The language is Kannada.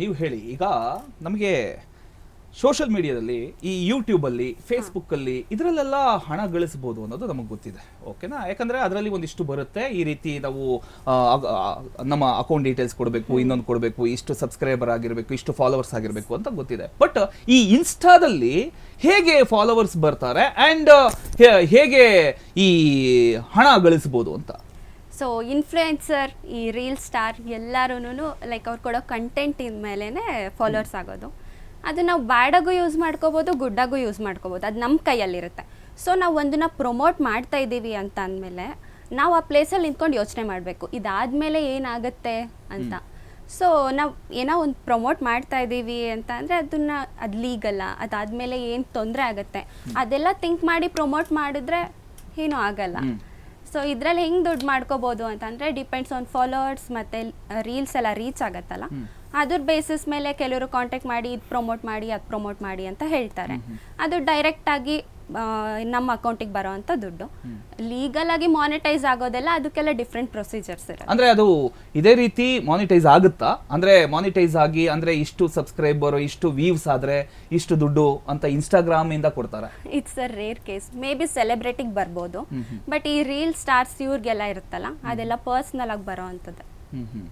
ನೀವು ಹೇಳಿ. ಈಗ ನಮಗೆ ಸೋಷಲ್ ಮೀಡಿಯಾದಲ್ಲಿ ಈ ಯೂಟ್ಯೂಬಲ್ಲಿ ಫೇಸ್ಬುಕ್ಕಲ್ಲಿ ಇದರಲ್ಲೆಲ್ಲ ಹಣ ಗಳಿಸ್ಬೋದು ಅನ್ನೋದು ನಮಗೆ ಗೊತ್ತಿದೆ. ಓಕೆನಾ ಯಾಕಂದರೆ ಅದರಲ್ಲಿ ಒಂದಿಷ್ಟು ಬರುತ್ತೆ. ಈ ರೀತಿ ನಾವು ನಮ್ಮ ಅಕೌಂಟ್ ಡೀಟೇಲ್ಸ್ ಕೊಡಬೇಕು ಇನ್ನೊಂದು ಕೊಡಬೇಕು ಇಷ್ಟು ಸಬ್ಸ್ಕ್ರೈಬರ್ ಆಗಿರಬೇಕು ಇಷ್ಟು ಫಾಲೋವರ್ಸ್ ಆಗಿರಬೇಕು ಅಂತ ಗೊತ್ತಿದೆ. ಬಟ್ ಈ ಇನ್ಸ್ಟಾದಲ್ಲಿ ಹೇಗೆ ಫಾಲೋವರ್ಸ್ ಬರ್ತಾರೆ ಆ್ಯಂಡ್ ಹೇಗೆ ಈ ಹಣ ಗಳಿಸ್ಬೋದು ಅಂತ? ಸೊ ಇನ್ಫ್ಲೂಯೆನ್ಸರ್ ಈ ರೀಲ್ ಸ್ಟಾರ್ ಎಲ್ಲರೂ ಲೈಕ್ ಅವ್ರು ಕೊಡೋ ಕಂಟೆಂಟ್ ಮೇಲೇ ಫಾಲೋವರ್ಸ್ ಆಗೋದು. ಅದು ನಾವು ಬ್ಯಾಡಾಗೂ ಯೂಸ್ ಮಾಡ್ಕೋಬೋದು ಗುಡ್ಡಾಗೂ ಯೂಸ್ ಮಾಡ್ಕೋಬೋದು. ಅದು ನಮ್ಮ ಕೈಯಲ್ಲಿರುತ್ತೆ. ಸೊ ನಾವು ಒಂದನ್ನ ಪ್ರಮೋಟ್ ಮಾಡ್ತಾ ಇದ್ದೀವಿ ಅಂತ ಅಂದಮೇಲೆ ನಾವು ಆ ಪ್ಲೇಸಲ್ಲಿ ನಿಂತ್ಕೊಂಡು ಯೋಚನೆ ಮಾಡಬೇಕು. ಇದಾದಮೇಲೆ ಏನಾಗುತ್ತೆ ಅಂತ. ಸೊ ನಾವು ಏನೋ ಒಂದು ಪ್ರಮೋಟ್ ಮಾಡ್ತಾ ಇದ್ದೀವಿ ಅಂತ ಅಂದರೆ ಅದನ್ನು ಅದು ಲೀಗಲ್ಲ ಅದಾದಮೇಲೆ ಏನು ತೊಂದರೆ ಆಗುತ್ತೆ. ಅದೆಲ್ಲ ಥಿಂಕ್ ಮಾಡಿ ಪ್ರಮೋಟ್ ಮಾಡಿದ್ರೆ ಏನೂ ಆಗಲ್ಲ. ಸೊ ಇದ್ರಲ್ಲಿ ಹೆಂಗ್ ದುಡ್ಡು ಮಾಡ್ಕೋಬಹುದು ಅಂತಂದ್ರೆ ಡಿಪೆಂಡ್ಸ್ ಆನ್ ಫಾಲೋವರ್ಸ್ ಮತ್ತೆ ರೀಲ್ಸ್ ಎಲ್ಲ ರೀಚ್ ಆಗತ್ತಲ್ಲ? ಅದ್ರ ಬೇಸಿಸ್ ಮೇಲೆ ಕೆಲವರು ಕಾಂಟ್ಯಾಕ್ಟ್ ಮಾಡಿ ಇದು ಪ್ರಮೋಟ್ ಮಾಡಿ ಅದು ಪ್ರಮೋಟ್ ಮಾಡಿ ಅಂತ ಹೇಳ್ತಾರೆ. ಅದು ಡೈರೆಕ್ಟ್ ಆಗಿ ನಮ್ಮ ಅಕೌಂಟಿಗೆ ಬರೋ ಅಂತ ದುಡ್ಡು ಲೀಗಲ್ ಆಗಿ ಮಾನಿಟೈಸ್ ಆಗೋದೆಲ್ಲ ಅದಕ್ಕೆಲ್ಲ ಡಿಫ್ರೆಂಟ್ ಪ್ರೊಸೀಜರ್ಸ್ ಇರುತ್ತೆ. ಅಂದ್ರೆ ಅದು ಇದೇ ರೀತಿ ಮಾನಿಟೈಸ್ ಆಗುತ್ತಾ? ಅಂದ್ರೆ ಮಾನಿಟೈಸ್ ಆಗಿ ಅಂದ್ರೆ ಇಷ್ಟು ಸಬ್ಸ್ಕ್ರೈಬರ್ ಇಷ್ಟು ವ್ಯೂಸ್ ಆದ್ರೆ ಇಷ್ಟು ದುಡ್ಡು ಅಂತ ಇನ್ಸ್ಟಾಗ್ರಾಮ್ ಇಂದ ಕೊಡ್ತಾರೆ? It's a rare case may be ಸೆಲೆಬ್ರಿಟಿಗೆ ಬರ್ಬೋದು ಬಟ್ ಈ ರೀಲ್ ಸ್ಟಾರ್ಸ್ ಇವ್ರಿಗೆಲ್ಲ ಇರುತ್ತಲ್ಲ ಅದೆಲ್ಲ ಪರ್ಸನಲ್ ಆಗಿ ಬರೋ ಅಂಥದ್ದು ಹ್ಮ್.